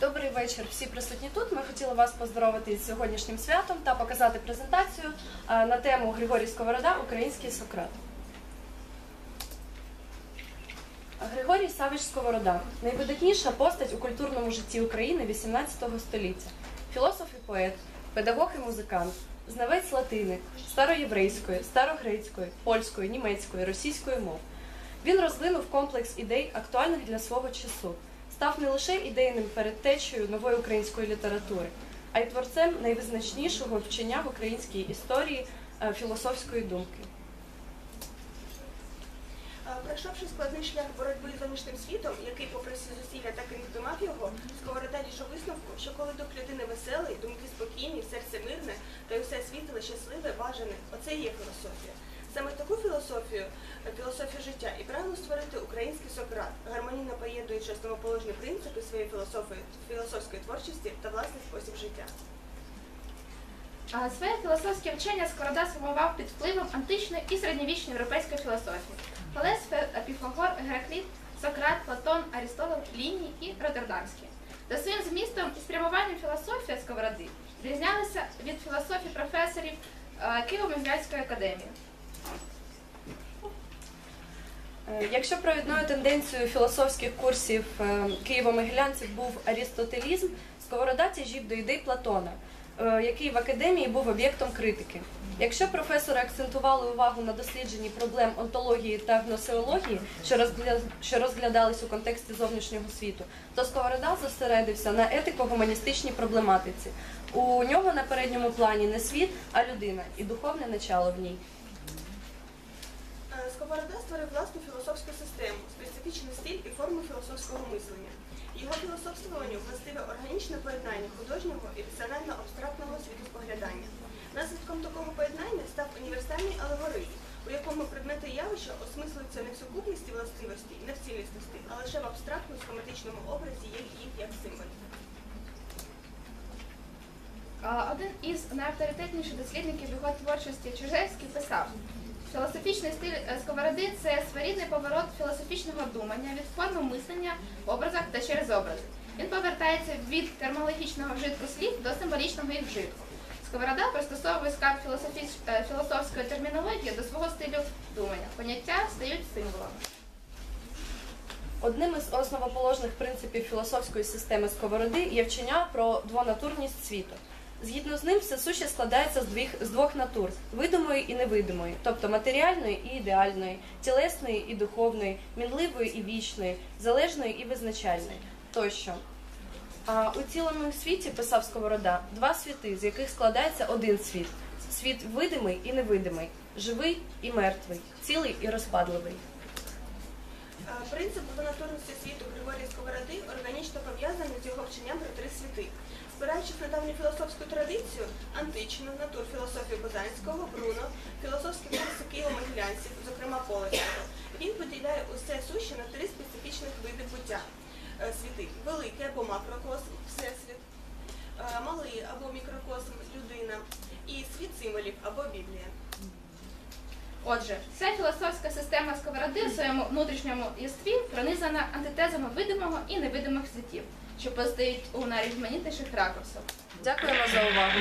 Добрий вечір, всі присутні тут. Ми хотіли вас поздоровити з сьогоднішнім святом та показати презентацію на тему Григорій Сковорода Український Сократ. Григорій Савич Сковорода найвидатніша постать у культурному житті України XVIII століття. Філософ і поет, педагог і музикант, знавець латини, староєврейської, старогрецької, польської, німецької, російської мов. Він розвинув комплекс ідей, актуальних для свого часу, став не лише ідейним передтечею нової української літератури, а й творцем найвизначнішого вчення в українській історії е, філософської думки. А, Пройшовши складний шлях боротьби з зовнішнім світом, який, попри всі зусилля, так і не вдимав його, Сковорода дійшов висновку, що коли дух людини веселий, думки спокійні, серце мирне, та й усе світле, щасливе, бажане, оце є філософія. Саме таку філософію, е, філософію життя і прагнув створити український Сократ, гармонійно поєднуючи основоположні принципи своєї філософії, філософської творчості та власний спосіб життя. Своє філософське вчення Сковорода сформував під впливом античної і середньовічної європейської філософії. Фалес, Фе- Піфагор, Геракліт, Сократ, Платон, Арістотел, Ліній і Роттердамський. За своїм змістом і спрямуванням філософія Сковороди відрізнялася від філософії професорів е, Києво-Могилянської академії. Якщо провідною тенденцією філософських курсів е, Києво-Могилянців був арістотелізм, Сковорода тяжів до ідей Платона, е, який в академії був об'єктом критики. Якщо професори акцентували увагу на дослідженні проблем онтології та гносеології, що розглядались у контексті зовнішнього світу, то Сковорода зосередився на етико-гуманістичній проблематиці. У нього на передньому плані не світ, а людина і духовне начало в ній. Е, Сковорода створив власну філософську систему, специфічний стиль і філософського мислення. Його філософствуванню властиве органічне поєднання художнього і раціонально-абстрактного світоспоглядання. Наслідком такого поєднання став універсальний алегоризм, у якому предмети явища осмислюються не в сукупності властивості, не в цілісності, а лише в абстрактному схематичному образі їх як символів. А, Один із найавторитетніших дослідників його творчості Чижевський писав, філософічний стиль е, Сковороди це своєрідний поворот філософічного думання від форми мислення в образах та через образи. Він повертається від термологічного вжитку слів до символічного їх вжитку. Сковорода пристосовує філософіч- е, філософської термінології до свого стилю думання. Поняття стають символами. Одним із основоположних принципів філософської системи сковороди є вчення про двонатурність світу. Згідно з ним, все суще складається з двох, з двох натур видимої і невидимої, тобто матеріальної і ідеальної, тілесної і духовної, мінливої і вічної, залежної і визначальної тощо. А у цілому світі, писав Сковорода, два світи, з яких складається один світ: світ видимий і невидимий, живий і мертвий, цілий і розпадливий. Принцип двонатурності світу Григорія Сковороди органічно пов'язаний з його вченням. Спираючись на давню філософську традицію, античну, натур філософію Бозанського, Бруно, філософські курси Києво-Могилянців, зокрема Полоцького, він поділяє усе суще на три специфічних види буття. Е, Світи великий або макрокосм, всесвіт, е, малий або мікрокосм, людина, і світ символів або Біблія. Отже, вся філософська система сковороди у своєму внутрішньому єстві пронизана антитезами видимого і невидимих світів, що постають у найрізноманітніших ракурсах. Дякуємо за увагу.